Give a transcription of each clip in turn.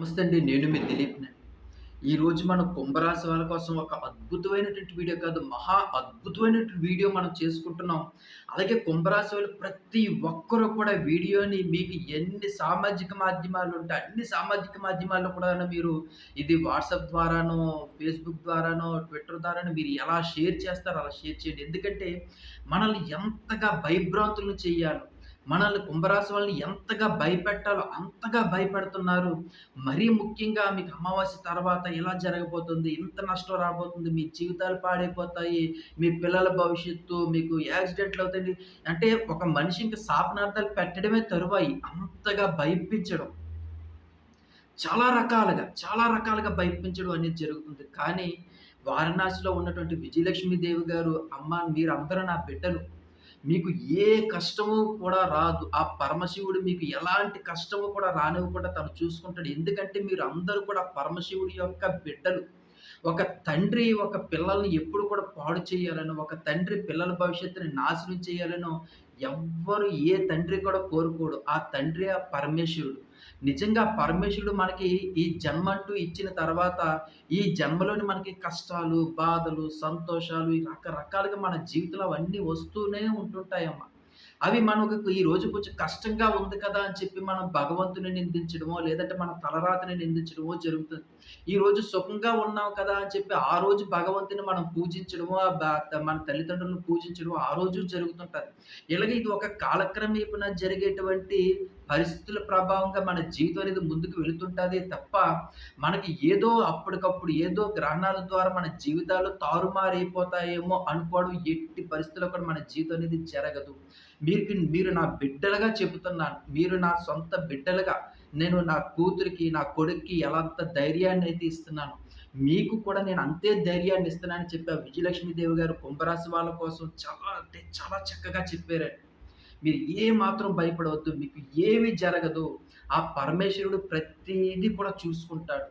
నమస్తే అండి నేను మీ దిలీప్‌ని. ఈరోజు మనం కుంభరాశి వాళ్ళ కోసం ఒక అద్భుతమైనటువంటి వీడియో కాదు, మహా అద్భుతమైనటువంటి వీడియో మనం చేసుకుంటున్నాం. అలాగే కుంభరాశి వాళ్ళు ప్రతి ఒక్కరు కూడా వీడియోని మీకు ఎన్ని సామాజిక మాధ్యమాలు ఉంటే అన్ని సామాజిక మాధ్యమాల్లో కూడా మీరు ఇది వాట్సాప్ ద్వారానో, ఫేస్‌బుక్ ద్వారానో, ట్విట్టర్ ద్వారానో మీరు ఎలా షేర్ చేస్తారో అలా షేర్ చేయండి. ఎందుకంటే మనల్ని ఎంతగా భయభ్రాంతులను చేయాలో మనల్ని కుంభరాశి వాళ్ళని ఎంతగా భయపెట్టాలో అంతగా భయపెడుతున్నారు. మరీ ముఖ్యంగా మీకు అమావాస్య తర్వాత ఇలా జరగబోతుంది, ఇంత నష్టం రాబోతుంది, మీ జీవితాలు పాడైపోతాయి, మీ పిల్లల భవిష్యత్తు, మీకు యాక్సిడెంట్లు అవుతాయి. అంటే ఒక మనిషి ఇంకా శాపనార్థాలు పెట్టడమే తరువాయి. అంతగా భయపించడం. చాలా రకాలుగా, చాలా రకాలుగా భయపించడం అనేది జరుగుతుంది. కానీ వారణాసిలో ఉన్నటువంటి విజయలక్ష్మీదేవి గారు, "అమ్మ మీరందరూ నా బిడ్డలు. మీకు ఏ కష్టము కూడా రాదు. ఆ పరమశివుడు మీకు ఎలాంటి కష్టము కూడా రానివ్వకుండా తను చూసుకుంటాడు. ఎందుకంటే మీరు అందరూ కూడా పరమశివుడి యొక్క బిడ్డలు. ఒక తండ్రి ఒక పిల్లల్ని ఎప్పుడు కూడా పాడు చేయాలనో, ఒక తండ్రి పిల్లల భవిష్యత్తుని నాశనం చేయాలనో ఎవ్వరు ఏ తండ్రి కూడా కోరుకోడు. ఆ తండ్రి ఆ పరమేశ్వరుడు. నిజంగా పరమేశ్వరుడు మనకి ఈ జన్మ అంటూ ఇచ్చిన తర్వాత, ఈ జన్మలోని మనకి కష్టాలు, బాధలు, సంతోషాలు రకరకాలుగా మన జీవితంలో అవన్నీ వస్తూనే ఉంటుంటాయమ్మా. అవి మనకు ఈ రోజు కొంచెం కష్టంగా ఉంది కదా అని చెప్పి మనం భగవంతుని నిందించడమో, లేదంటే మన తలరాతని నిందించడమో జరుగుతుంది. ఈ రోజు సుఖంగా ఉన్నాం కదా అని చెప్పి ఆ రోజు భగవంతుని మనం పూజించడమో, ఆ మన తల్లిదండ్రులను పూజించడమో ఆ రోజు జరుగుతుంటుంది ఇలాగ ఇది ఒక కాలక్రమేపున జరిగేటువంటి పరిస్థితుల ప్రభావంగా మన జీవితం అనేది ముందుకు వెళుతుంటుంది తప్ప, మనకి ఏదో అప్పటికప్పుడు ఏదో గ్రహణాల ద్వారా మన జీవితాలు తారుమారైపోతాయేమో అనుకోవడం ఎట్టి పరిస్థితుల్లో కూడా మన జీవితం అనేది జరగదు. మీరు మీరు నా బిడ్డలుగా చెబుతున్నాను. మీరు నా సొంత బిడ్డలుగా నేను నా కూతురికి, నా కొడుక్కి ఎలాంత ధైర్యాన్నయితే ఇస్తున్నానో, మీకు కూడా నేను అంతే ధైర్యాన్ని ఇస్తున్నానని చెప్పా విజయలక్ష్మీదేవి గారు కుంభరాశి వాళ్ళ కోసం చాలా అంటే చాలా చక్కగా చెప్పారండి. మీరు ఏ మాత్రం భయపడవద్దు. మీకు ఏమి జరగదు. ఆ పరమేశ్వరుడు ప్రతిదీ కూడా చూసుకుంటాడు.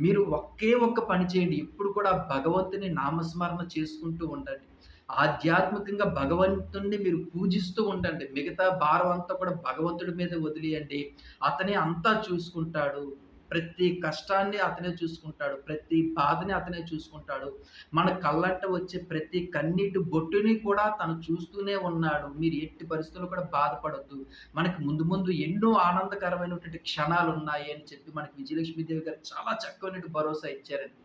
మీరు ఒకే ఒక్క పని చేయండి. ఎప్పుడు కూడా భగవంతుని నామస్మరణ చేసుకుంటూ ఉండండి. ఆధ్యాత్మికంగా భగవంతుడిని మీరు పూజిస్తూ ఉండండి. మిగతా భారం అంతా కూడా భగవంతుడి మీద వదిలేయండి. అతనే అంతా చూసుకుంటాడు. ప్రతి కష్టాన్ని అతనే చూసుకుంటాడు. ప్రతి బాధని అతనే చూసుకుంటాడు. మన కళ్ళంట వచ్చే ప్రతి కన్నీటి బొట్టుని కూడా తను చూస్తూనే ఉన్నాడు. మీరు ఎట్టి పరిస్థితుల్లో కూడా బాధపడొద్దు. మనకి ముందు ముందు ఎన్నో ఆనందకరమైనటువంటి క్షణాలు ఉన్నాయి అని చెప్పి మనకి విజయలక్ష్మీదేవి గారు చాలా చక్కనటువంటి భరోసా ఇచ్చారండి.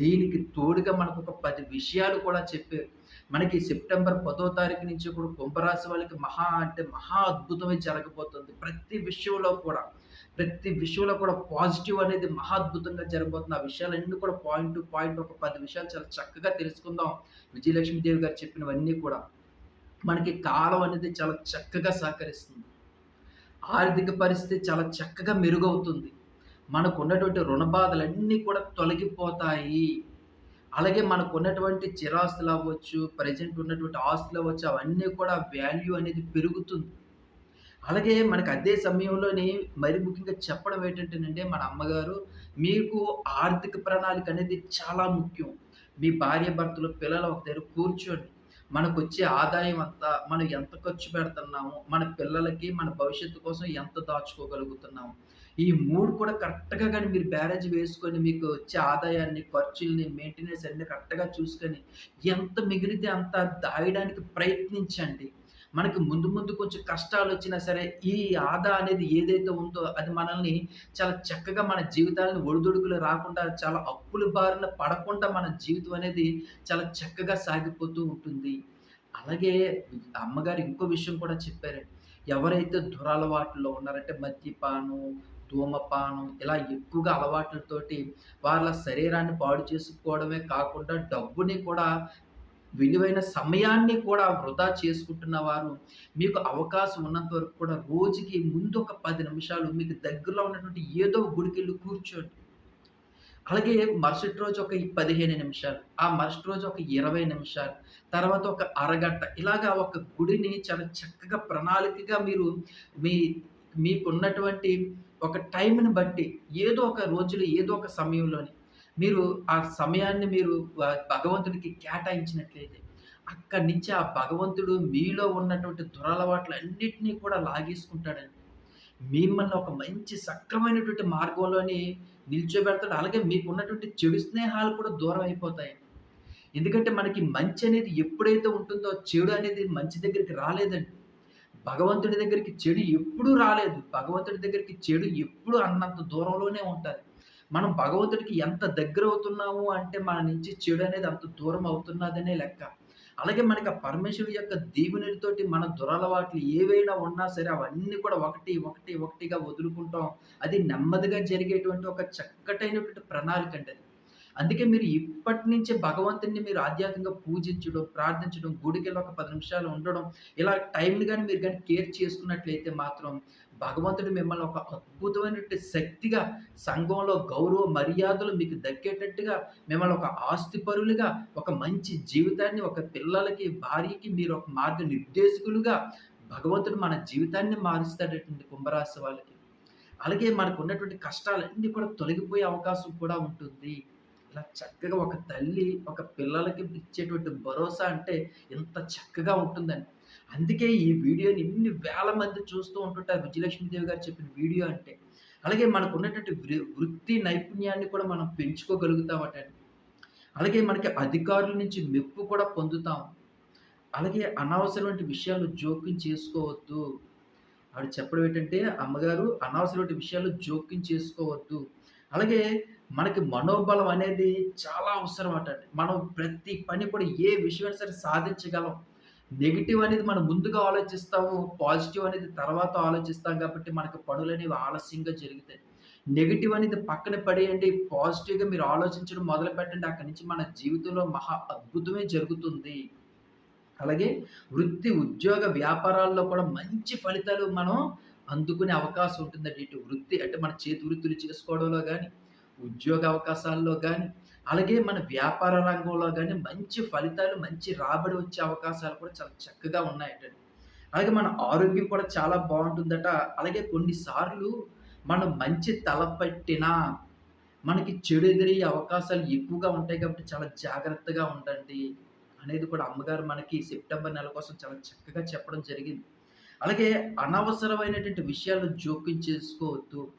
దీనికి తోడుగా మనకు ఒక పది విషయాలు కూడా చెప్పారు. మనకి సెప్టెంబర్ పదో తారీఖు నుంచి కూడా కుంభరాశి వాళ్ళకి మహా అంటే మహా అద్భుతమే జరగబోతుంది. ప్రతి విషయంలో కూడా. ప్రతి విషయంలో కూడా పాజిటివ్ అనేది మహా అద్భుతంగా జరగబోతుంది. ఆ విషయాలన్నీ కూడా పాయింట్ టు పాయింట్ ఒక పది విషయాలు చాలా చక్కగా తెలుసుకుందాం. విజయలక్ష్మీదేవి గారు చెప్పినవన్నీ కూడా. మనకి కాలం అనేది చాలా చక్కగా సహకరిస్తుంది. ఆర్థిక పరిస్థితి చాలా చక్కగా మెరుగవుతుంది. మనకున్నటువంటి రుణ బాధలన్నీ కూడా తొలగిపోతాయి. అలాగే మనకు ఉన్నటువంటి చిరాస్తులు అవ్వచ్చు ప్రెజెంట్ ఉన్నటువంటి ఆస్తులు అవ్వచ్చు అవన్నీ కూడా వాల్యూ అనేది పెరుగుతుంది. అలాగే మనకు అదే సమయంలోని మరి ముఖ్యంగా చెప్పడం ఏంటంటేనంటే మన అమ్మగారు, మీకు ఆర్థిక ప్రణాళిక అనేది చాలా ముఖ్యం. మీ భార్యాభర్తలు, పిల్లలు ఒక దగ్గర కూర్చోండి. మనకొచ్చే ఆదాయం అంతా, మనం ఎంత ఖర్చు పెడుతున్నాము, మన పిల్లలకి, మన భవిష్యత్తు కోసం ఎంత దాచుకోగలుగుతున్నాము. ఈ మూడు కూడా కరెక్ట్‌గా కానీ మీరు బ్యారేజ్ వేసుకొని మీకు వచ్చే ఆదాయాన్ని, ఖర్చుల్ని, మెయింటెనెన్స్ అన్నీ కరెక్ట్‌గా చూసుకొని ఎంత మిగిలితే అంత దాయడానికి ప్రయత్నించండి. మనకి ముందు ముందు కొంచెం కష్టాలు వచ్చినా సరే, ఈ ఆదా అనేది ఏదైతే ఉందో అది మనల్ని చాలా చక్కగా మన జీవితాలను ఒడిదుడుకులు రాకుండా, చాలా అప్పుల బారిన పడకుండా మన జీవితం అనేది చాలా చక్కగా సాగిపోతూ ఉంటుంది. అలాగే అమ్మగారు ఇంకో విషయం కూడా చెప్పారండి. ఎవరైతే దురలవాట్లో ఉన్నారంటే మద్యపానం, ధూమపానం ఇలా ఎక్కువగా అలవాట్లతోటి వాళ్ళ శరీరాన్ని పాడు చేసుకోవడమే కాకుండా డబ్బుని కూడా విలువైన సమయాన్ని కూడా వృధా చేసుకుంటున్న వారు, మీకు అవకాశం ఉన్నంత వరకు కూడా రోజుకి ముందు ఒక పది నిమిషాలు మీకు దగ్గరలో ఉన్నటువంటి ఏదో గుడికెళ్ళి కూర్చోండి. అలాగే మరుసటి రోజు ఒక 15 నిమిషాలు, ఆ మరుసటి రోజు ఒక 20 నిమిషాలు, తర్వాత ఒక అరగంట ఇలాగా ఒక గుడిని చాలా చక్కగా ప్రణాళికగా మీరు మీ మీకున్నటువంటి ఒక టైంని బట్టి ఏదో ఒక రోజులో, ఏదో ఒక సమయంలోని మీరు ఆ సమయాన్ని మీరు భగవంతుడికి కేటాయించినట్లయితే, అక్కడి నుంచి ఆ భగవంతుడు మీలో ఉన్నటువంటి దురలవాట్లు అన్నిటినీ కూడా లాగేసుకుంటాడండి. మిమ్మల్ని ఒక మంచి సక్రమైనటువంటి మార్గంలోని నిల్చోబెడతాడు. అలాగే మీకు ఉన్నటువంటి చెడు స్నేహాలు కూడా దూరం అయిపోతాయి. ఎందుకంటే మనకి మంచి అనేది ఎప్పుడైతే ఉంటుందో చెడు అనేది మంచి దగ్గరికి రాలేదండి. భగవంతుడి దగ్గరికి చెడు ఎప్పుడూ రాలేదు. భగవంతుడి దగ్గరికి చెడు ఎప్పుడు అన్నంత దూరంలోనే ఉంటుంది మనం భగవంతుడికి ఎంత దగ్గరవుతున్నాము అంటే మన నుంచి చెడు అనేది అంత దూరం అవుతున్నదనే లెక్క. అలాగే మనకి ఆ పరమేశ్వరుడు యొక్క దీవెనలతోటి మన దురలవాట్లు ఏవైనా ఉన్నా సరే అవన్నీ కూడా ఒకటి, ఒకటి, ఒకటిగా వదులుకుంటాం. అది నెమ్మదిగా జరిగేటువంటి ఒక చక్కటైనటువంటి ప్రణాళిక అది. అందుకే మీరు ఇప్పటి నుంచే భగవంతుని మీరు ఆధ్యాత్మికంగా పూజించడం, ప్రార్థించడం, గుడికెళ్ళి ఒక పది నిమిషాలు ఉండడం, ఇలా టైంని కానీ మీరు కానీ కేర్ చేసుకున్నట్లయితే మాత్రం భగవంతుడు మిమ్మల్ని ఒక అద్భుతమైనటువంటి శక్తిగా సంఘంలో గౌరవ మర్యాదలు మీకు దక్కేటట్టుగా మిమ్మల్ని ఒక ఆస్తిపరులుగా, ఒక మంచి జీవితాన్ని ఒక పిల్లలకి, భార్యకి మీరు ఒక మార్గ నిర్దేశకులుగా భగవంతుడు మన జీవితాన్ని మారుస్తాడటువంటి కుంభరాశి వాళ్ళకి. అలాగే మనకు ఉన్నటువంటి కష్టాలన్నీ కూడా తొలగిపోయే అవకాశం కూడా ఉంటుంది. ఇలా చక్కగా ఒక తల్లి ఒక పిల్లలకి ఇచ్చేటువంటి భరోసా అంటే ఎంత చక్కగా ఉంటుందండి. అందుకే ఈ వీడియోని ఇన్ని వేల మంది చూస్తూ ఉంటుంటారు విజయలక్ష్మీదేవి గారు చెప్పిన వీడియో అంటే. అలాగే మనకున్నటువంటి వృ వృత్తి నైపుణ్యాన్ని కూడా మనం పెంచుకోగలుగుతామటండి. అలాగే మనకి అధికారుల నుంచి మెప్పు కూడా పొందుతాం. అలాగే అనవసరమైన విషయాలు జోక్యం చేసుకోవద్దు. ఆవిడ చెప్పడం ఏంటంటే అమ్మగారు అనవసరమైన విషయాల్లో జోక్యం చేసుకోవద్దు. అలాగే మనకి మనోబలం అనేది చాలా అవసరం అటండి. మనం ప్రతి పని కూడా ఏ విషయం సరే సాధించగలం. నెగిటివ్ అనేది మనం ముందుగా ఆలోచిస్తాము. పాజిటివ్ అనేది తర్వాత ఆలోచిస్తాం కాబట్టి మనకు పనులనేవి ఆలస్యంగా జరుగుతాయి. నెగిటివ్ అనేది పక్కన పడేయండి. పాజిటివ్‌గా మీరు ఆలోచించడం మొదలుపెట్టండి. అక్కడి నుంచి మన జీవితంలో మహా అద్భుతమే జరుగుతుంది. అలాగే వృత్తి, ఉద్యోగ, వ్యాపారాల్లో కూడా మంచి ఫలితాలు మనం అందుకునే అవకాశం ఉంటుందండి. ఇటు వృత్తి అంటే మన చేతి వృత్తులు చేసుకోవడంలో కానీ ఉద్యోగ అవకాశాల్లో కానీ అలాగే మన వ్యాపార రంగంలో కానీ మంచి ఫలితాలు, మంచి రాబడి వచ్చే అవకాశాలు కూడా చాలా చక్కగా ఉన్నాయటండి. అలాగే మన ఆరోగ్యం కూడా చాలా బాగుంటుందట అలాగే కొన్నిసార్లు మనం మంచి తలపట్టినా మనకి చెడు ఎదిరే అవకాశాలు ఎక్కువగా ఉంటాయి కాబట్టి చాలా జాగ్రత్తగా ఉండండి. అనేది కూడా అమ్మగారు మనకి సెప్టెంబర్ నెల కోసం చాలా చక్కగా చెప్పడం జరిగింది. అలాగే అనవసరమైనటువంటి విషయాలు జోక్యం చేసుకోవద్దు.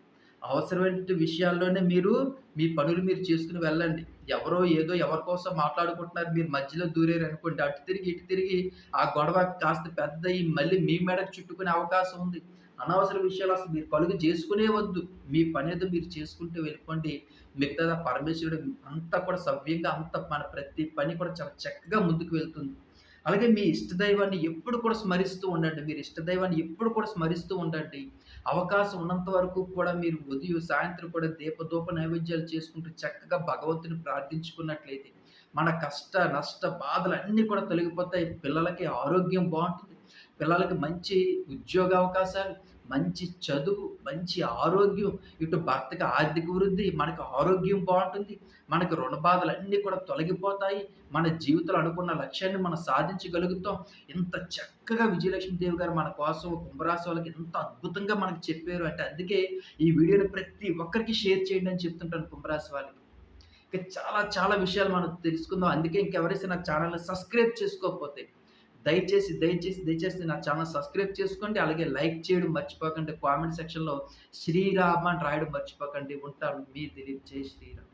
అవసరమైనటువంటి విషయాల్లోనే మీరు మీ పనులు మీరు చేసుకుని వెళ్ళండి. ఎవరో ఏదో ఎవరి కోసం మాట్లాడుకుంటున్నారు. మీరు మధ్యలో దూరారనుకోండి. అటు తిరిగి, ఇటు తిరిగి ఆ గొడవ కాస్త పెద్దయి మళ్ళీ మీ మెడకు చుట్టుకునే అవకాశం ఉంది. అనవసర విషయాలు అసలు మీరు కలుగు చేసుకునే వద్దు. మీ పని ఏదో మీరు చేసుకుంటూ వెళ్ళిపోండి. మిగతా పరమేశ్వరుడు అంతా కూడా సవ్యంగా అంతా మన ప్రతి పని కూడా చాలా చక్కగా ముందుకు వెళ్తుంది. అలాగే మీ ఇష్టదైవాన్ని ఎప్పుడు కూడా స్మరిస్తూ ఉండండి. మీరు ఇష్టదైవాన్ని ఎప్పుడు కూడా స్మరిస్తూ ఉండండి. అవకాశం ఉన్నంత వరకు కూడా మీరు ఉదయం, సాయంత్రం కూడా దీపదూప నైవేద్యాలు చేసుకుంటూ చక్కగా భగవంతుని ప్రార్థించుకున్నట్లయితే మన కష్ట, నష్ట బాధలు అన్నీ కూడా తొలగిపోతాయి. పిల్లలకి ఆరోగ్యం బాగుంటుంది పిల్లలకి మంచి ఉద్యోగ అవకాశాలు, మంచి చదువు, మంచి ఆరోగ్యం, ఇటు భర్తకి ఆర్థిక వృద్ధి, మనకు ఆరోగ్యం బాగుంటుంది మనకు రుణ బాధలన్నీ కూడా తొలగిపోతాయి. మన జీవితంలో అనుకున్న లక్ష్యాన్ని మనం సాధించగలుగుతాం. ఇంత చక్కగా విజయలక్ష్మీదేవి గారు మన కోసం కుంభరాశి వాళ్ళకి ఎంత అద్భుతంగా మనకు చెప్పారు అంటే అందుకే ఈ వీడియోని ప్రతి ఒక్కరికి షేర్ చేయండి అని చెప్తుంటాను కుంభరాశి వాళ్ళకి. ఇంకా చాలా చాలా విషయాలు మనం తెలుసుకుందాం. అందుకే ఇంకెవరైతే నా ఛానల్ని సబ్స్క్రైబ్ చేసుకోకపోతే దయచేసి, దయచేసి, దయచేసి నా ఛానల్ సబ్స్క్రైబ్ చేసుకోండి. అలాగే లైక్ చేయడం మర్చిపోకండి. కామెంట్ సెక్షన్‌లో శ్రీరామ అని రాయడం మర్చిపోకండి. ఉంటాను. మీ దిలీప్. జై శ్రీరామ్.